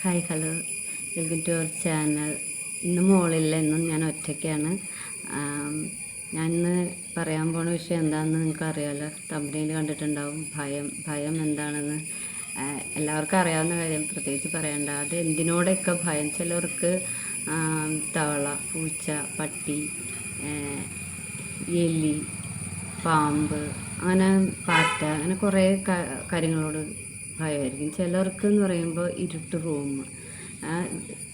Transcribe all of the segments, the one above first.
Hi hello welcome to our channel ഇന്ന് മോളില്ല ഇന്നും ഞാൻ ഒറ്റയ്ക്കാണ്. ഞാൻ ഇന്ന് പറയാൻ പോണ വിഷയം എന്താണെന്ന് നിങ്ങൾക്ക് അറിയാമല്ലോ തമ്പനിയിൽ കണ്ടിട്ടുണ്ടാവും. ഭയം ഭയം എന്താണെന്ന് എല്ലാവർക്കും അറിയാവുന്ന കാര്യം. പ്രത്യേകിച്ച് പറയണ്ട. അത് എന്തിനോടൊക്കെ ഭയം? ചിലവർക്ക് തവള പൂച്ച പട്ടി എലി പാമ്പ് അങ്ങനെ പാറ്റ അങ്ങനെ കുറേ കാര്യങ്ങളോട് ഭയമായിരിക്കും. ചിലർക്ക് എന്ന് പറയുമ്പോൾ ഇരുട്ട് റൂം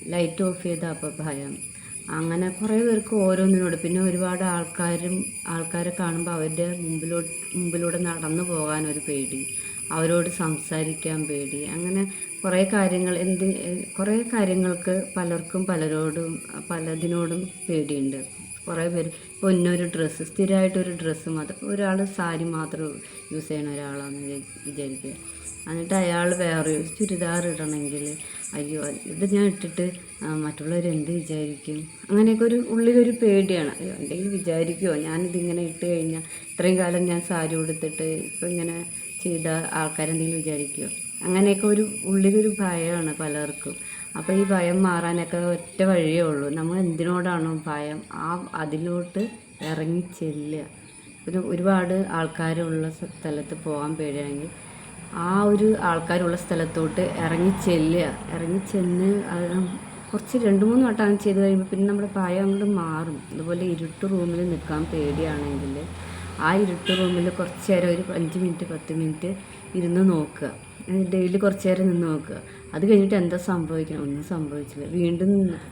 ലൈറ്റ് ഓഫ് ചെയ്താൽ അപ്പോൾ ഭയം. അങ്ങനെ കുറേ പേർക്ക് ഓരോന്നിനോട്. പിന്നെ ഒരുപാട് ആൾക്കാരും ആൾക്കാരെ കാണുമ്പോൾ അവരുടെ മുമ്പിലോട്ട് മുമ്പിലൂടെ നടന്നു പോകാൻ ഒരു പേടി. അവരോട് സംസാരിക്കാൻ പേടി. അങ്ങനെ കുറേ കാര്യങ്ങൾ എന്ത് കുറേ കാര്യങ്ങൾക്ക് പലർക്കും പലരോടും പലതിനോടും പേടിയുണ്ട്. കുറേ പേര്. ഇപ്പോൾ ഇന്നൊരു ഡ്രസ്സ് സ്ഥിരമായിട്ടൊരു ഡ്രസ്സ് മാത്രം. ഒരാൾ സാരി മാത്രം യൂസ് ചെയ്യണ ഒരാളാന്ന് വിചാ- വിചാരിക്കുക. എന്നിട്ട് അയാൾ വേറെ ചുരിദാർ ഇടണമെങ്കിൽ അയ്യോ ഇത് ഞാൻ ഇട്ടിട്ട് മറ്റുള്ളവർ എന്ത് വിചാരിക്കും? അങ്ങനെയൊക്കെ ഒരു ഉള്ളിലൊരു പേടിയാണ്. അയ്യോ എന്തെങ്കിലും വിചാരിക്കുമോ ഞാനിതിങ്ങനെ ഇട്ട് കഴിഞ്ഞാൽ ഇത്രയും കാലം ഞാൻ സാരി ഉടുത്തിട്ട് ഇപ്പം ഇങ്ങനെ ചെയ്ത ആൾക്കാരെന്തെങ്കിലും വിചാരിക്കുമോ അങ്ങനെയൊക്കെ ഒരു ഉള്ളിലൊരു ഭയമാണ് പലർക്കും. അപ്പോൾ ഈ ഭയം മാറാനൊക്കെ ഒറ്റ വഴിയേ ഉള്ളൂ. നമ്മൾ എന്തിനോടാണോ ഭയം ആ അതിലോട്ട് ഇറങ്ങി ചെല്ലുക. പിന്നെ ഒരുപാട് ആൾക്കാരുള്ള സ്ഥലത്ത് പോകാൻ പേടിയാണെങ്കിൽ ആ ഒരു ആൾക്കാരുള്ള സ്ഥലത്തോട്ട് ഇറങ്ങി ചെല്ലുക. ഇറങ്ങി ചെന്ന് കുറച്ച് രണ്ട് മൂന്ന് വട്ടം അങ്ങനെ ചെയ്ത് കഴിയുമ്പോൾ പിന്നെ നമ്മുടെ ഭയം അങ്ങോട്ട് മാറും. അതുപോലെ ഇരുട്ട് റൂമിൽ നിൽക്കാൻ പേടിയാണെങ്കിൽ ആ ഇരുട്ട് റൂമിൽ കുറച്ച് നേരം ഒരു അഞ്ച് മിനിറ്റ് പത്ത് മിനിറ്റ് ഇരുന്ന് നോക്കുക. ഡെയിലി കുറച്ച് നേരം നിന്ന് നോക്കുക. അത് കഴിഞ്ഞിട്ട് എന്താ സംഭവിക്കണം? ഒന്നും സംഭവിച്ചില്ല. വീണ്ടും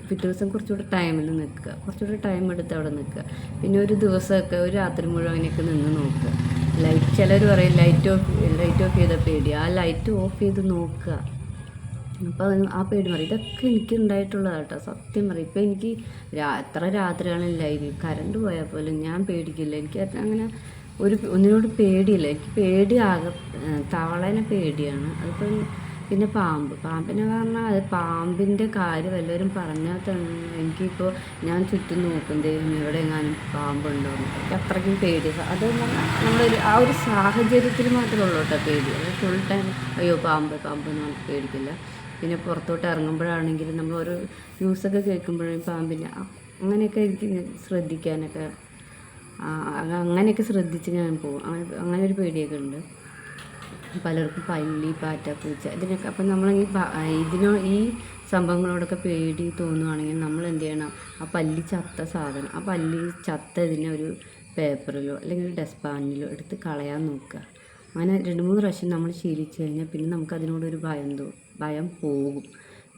പിറ്റേ ദിവസം കുറച്ചുകൂടെ ടൈമിൽ നിൽക്കുക. കുറച്ചുകൂടെ ടൈം എടുത്ത് അവിടെ നിൽക്കുക. പിന്നെ ഒരു ദിവസമൊക്കെ ഒരു രാത്രി മുഴുവൻ അങ്ങനെയൊക്കെ നിന്ന് നോക്കുക. ലൈറ്റ് ചിലർ പറയും ലൈറ്റ് ഓഫ് ലൈറ്റ് ഓഫ് ചെയ്ത പേടി. ആ ലൈറ്റ് ഓഫ് ചെയ്ത് നോക്കുക. അപ്പോൾ ആ പേടി പറയും. ഇതൊക്കെ എനിക്ക് ഉണ്ടായിട്ടുള്ളതാണ് കേട്ടോ. സത്യം പറയും. ഇപ്പം എനിക്ക് എത്ര രാത്രിയാണെങ്കിലും ലൈവ് കറണ്ട് പോയാൽ പോലും ഞാൻ പേടിക്കില്ല. എനിക്ക് അങ്ങനെ ഒരു ഒന്നിനോട് പേടിയില്ല. എനിക്ക് പേടി ആകെ ഏഹ് തവളേനെ പേടിയാണ്. അതിപ്പം പിന്നെ പാമ്പ്. പാമ്പിനെ പറഞ്ഞാൽ അത് പാമ്പിന്റെ കാര്യം എല്ലാവരും പറഞ്ഞാൽ തന്നെ എനിക്കിപ്പോൾ ഞാൻ ചുറ്റും നോക്കും ദൈവം എവിടെ എങ്ങാനും പാമ്പുണ്ടോ. എനിക്ക് അത്രയ്ക്കും പേടി. അത് നമ്മളൊരു ആ ഒരു സാഹചര്യത്തിൽ മാത്രമേ ഉള്ളൂ കേട്ടോ പേടി. അത് ഫുൾ ടൈം അയ്യോ പാമ്പ് പാമ്പ് എന്ന് പേടിക്കില്ല. പിന്നെ പുറത്തോട്ട് ഇറങ്ങുമ്പോഴാണെങ്കിലും നമ്മൾ ന്യൂസൊക്കെ കേൾക്കുമ്പോഴും പാമ്പിനെ അങ്ങനെയൊക്കെ എനിക്ക് ശ്രദ്ധിക്കാനൊക്കെ അങ്ങനെയൊക്കെ ശ്രദ്ധിച്ച് ഞാൻ പോകും. അങ്ങനെ അങ്ങനെ ഒരു പേടിയൊക്കെ ഉണ്ട്. പലർക്കും പല്ലി പാറ്റ പൂച്ച ഇതിനൊക്കെ അപ്പം ഈ ഇതിനോ ഈ സംഭവങ്ങളോടൊക്കെ പേടി തോന്നുവാണെങ്കിൽ നമ്മൾ എന്ത് ചെയ്യണം? ആ പല്ലി ചത്ത സാധനം ആ പല്ലി ചത്ത ഇതിനെ ഒരു പേപ്പറിലോ അല്ലെങ്കിൽ ഒരു ഡസ്റ്റ്ബാനിലോ എടുത്ത് കളയാൻ നോക്കുക. അങ്ങനെ രണ്ട് മൂന്ന് പ്രാവശ്യം നമ്മൾ ശീലിച്ചു കഴിഞ്ഞാൽ പിന്നെ നമുക്ക് അതിനോടൊരു ഭയം തോ ഭയം പോകും.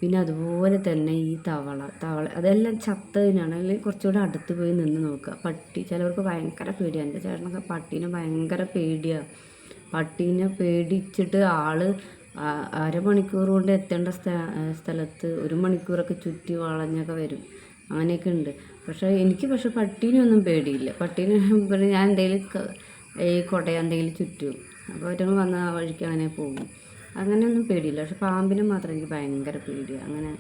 പിന്നെ അതുപോലെ തന്നെ ഈ തവള തവള അതെല്ലാം ചത്തതിനാണ്. അല്ലെങ്കിൽ കുറച്ചുകൂടെ അടുത്ത് പോയി നിന്ന് നോക്കുക. പട്ടി ചിലവർക്ക് ഭയങ്കര പേടിയാണ് എന്റെ ചേട്ടനൊക്കെ പട്ടീനെ ഭയങ്കര പേടിയാണ് പട്ടീനെ പേടിച്ചിട്ട് ആൾ അരമണിക്കൂർ കൊണ്ട് എത്തേണ്ട സ്ഥ- സ്ഥലത്ത് ഒരു മണിക്കൂറൊക്കെ ചുറ്റി വളഞ്ഞൊക്കെ വരും. അങ്ങനെയൊക്കെ ഉണ്ട്. പക്ഷേ എനിക്ക് പക്ഷേ പട്ടീനൊന്നും പേടിയില്ല. പട്ടീനെ ഞാൻ എന്തെങ്കിലും ഈ കൊടയ എന്തെങ്കിലും ചുറ്റും. അപ്പോൾ ഒറ്റങ്ങൾ വന്ന ആ വഴിക്ക് അങ്ങനെ പോകും. അങ്ങനെയൊന്നും പേടിയില്ല. പക്ഷെ പാമ്പിനെ മാത്രം എനിക്ക് ഭയങ്കര പേടിയാണ് അങ്ങനെ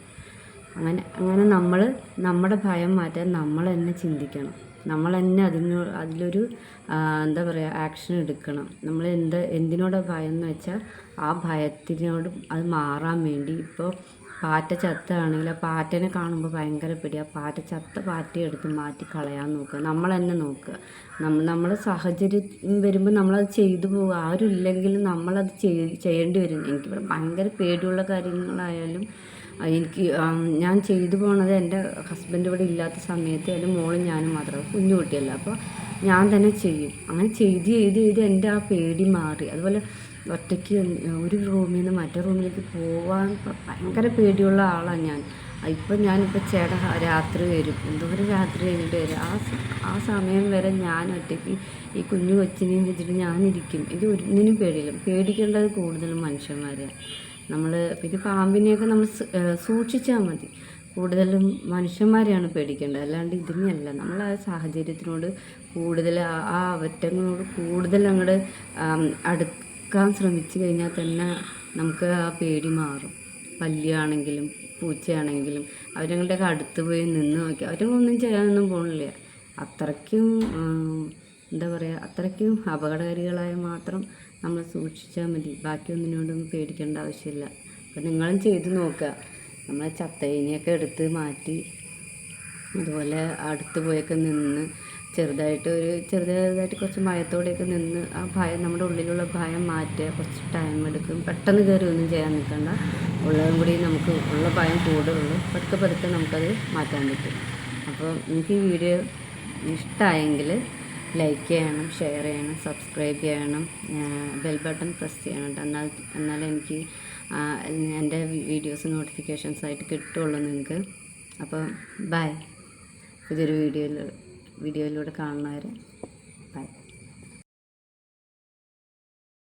അങ്ങനെ അങ്ങനെ നമ്മൾ നമ്മുടെ ഭയം മാറ്റാൻ നമ്മൾ തന്നെ ചിന്തിക്കണം. നമ്മൾ തന്നെ അതിന് അതിലൊരു എന്താ പറയുക ആക്ഷൻ എടുക്കണം. നമ്മൾ എന്ത് എന്തിനോടാണ് ഭയം എന്ന് വെച്ചാൽ ആ ഭയത്തിനോട് അത് മാറാൻ വേണ്ടി ഇപ്പോൾ പാറ്റ ചത്താണെങ്കിൽ ആ പാറ്റനെ കാണുമ്പോൾ ഭയങ്കര പിടിയാ. പാറ്റ ചത്ത പാറ്റയെ എടുത്ത് മാറ്റി കളയാൻ നോക്കുക. നമ്മൾ തന്നെ നോക്കുക. നമ്മൾ നമ്മൾ സാഹചര്യം വരുമ്പോൾ നമ്മളത് ചെയ്തു പോകുക ആരും ഇല്ലെങ്കിലും നമ്മളത് ചെയ് ചെയ്യേണ്ടി വരും. എനിക്കിവിടെ ഭയങ്കര പേടിയുള്ള കാര്യങ്ങളായാലും എനിക്ക് ഞാൻ ചെയ്തു പോണത് എന്റെ ഹസ്ബൻഡ് ഇവിടെ ഇല്ലാത്ത സമയത്ത് എന്റെ മോളും ഞാനും മാത്രമേ കുഞ്ഞു കുട്ടിയല്ല. അപ്പോൾ ഞാൻ തന്നെ ചെയ്യും. അങ്ങനെ ചെയ്ത് ചെയ്ത് ചെയ്ത് എന്റെ ആ പേടി മാറി. അതുപോലെ ഒറ്റയ്ക്ക് ഒരു റൂമിൽ നിന്ന് മറ്റേ റൂമിലേക്ക് പോകാൻ ഭയങ്കര പേടിയുള്ള ആളാണ് ഞാൻ. ഇപ്പം ഞാനിപ്പോൾ ചേട്ടൻ രാത്രി വരും. എന്തോരം രാത്രി കഴിഞ്ഞിട്ട് വരും. ആ ആ സമയം വരെ ഞാൻ ഒറ്റയ്ക്ക് ഈ കുഞ്ഞു കൊച്ചിനെയും വെച്ചിട്ട് ഞാനിരിക്കും. എനിക്ക് ഒന്നിനും പേടിയില്ല. പേടിക്കേണ്ടത് കൂടുതലും മനുഷ്യന്മാരെയാണ്. നമ്മൾ പിന്നെ പാമ്പിനെയൊക്കെ നമ്മൾ സൂക്ഷിച്ചാൽ മതി. കൂടുതലും മനുഷ്യന്മാരെയാണ് പേടിക്കേണ്ടത്. അല്ലാണ്ട് ഇതിനെയല്ല. നമ്മൾ ആ സാഹചര്യത്തിനോട് കൂടുതൽ ആ- അവറ്റങ്ങളോട് കൂടുതൽ അങ്ങോട്ട് അടുക്കാൻ ശ്രമിച്ചു കഴിഞ്ഞാൽ തന്നെ നമുക്ക് ആ പേടി മാറും. പല്ലിയാണെങ്കിലും പൂച്ചയാണെങ്കിലും അവരങ്ങളുടെയൊക്കെ അടുത്ത് പോയി നിന്ന് നോക്കി. അവരൊന്നും ചെയ്യാനൊന്നും പോകണില്ല അത്രയ്ക്കും എന്താ പറയുക അത്രയ്ക്കും അപകടകാരികളായ മാത്രം നമ്മൾ സൂക്ഷിച്ചാൽ മതി. ബാക്കിയൊന്നിനോടും പേടിക്കേണ്ട ആവശ്യമില്ല. അപ്പം നിങ്ങളും ചെയ്തു നോക്കുക. നമ്മൾ ചത്തയിനെയൊക്കെ എടുത്ത് മാറ്റി അതുപോലെ അടുത്ത് പോയൊക്കെ നിന്ന് ചെറുതായിട്ട് ഒരു ചെറുതായിട്ട് കുറച്ച് ഭയത്തോടെയൊക്കെ നിന്ന് ആ ഭയം നമ്മുടെ ഉള്ളിലുള്ള ഭയം മാറ്റുക കുറച്ച് ടൈം എടുക്കും. പെട്ടെന്ന് കയറി ഒന്നും ചെയ്യാൻ നിൽക്കണ്ട. ഉള്ളതും കൂടി നമുക്ക് ഉള്ള ഭയം കൂടുതലുള്ളൂ പതുക്കെ പതുക്കെ നമുക്കത് മാറ്റാൻ പറ്റും. അപ്പോൾ എനിക്ക് ഈ വീഡിയോ ഇഷ്ടമായെങ്കിൽ ലൈക്ക് ചെയ്യണം ഷെയർ ചെയ്യണം സബ്സ്ക്രൈബ് ചെയ്യണം ബെൽ ബട്ടൺ പ്രസ് ചെയ്യണം എന്നാൽ എന്നാലേ എനിക്ക് ആ, എന്റെ വീഡിയോസ് നോട്ടിഫിക്കേഷൻസ് ആയിട്ട് കിട്ടുള്ളൂ നിങ്ങൾക്ക്. അപ്പോൾ ബൈ ഇതൊരു വീഡിയോയിൽ വീഡിയോയിലൂടെ കാണുന്നവരെ.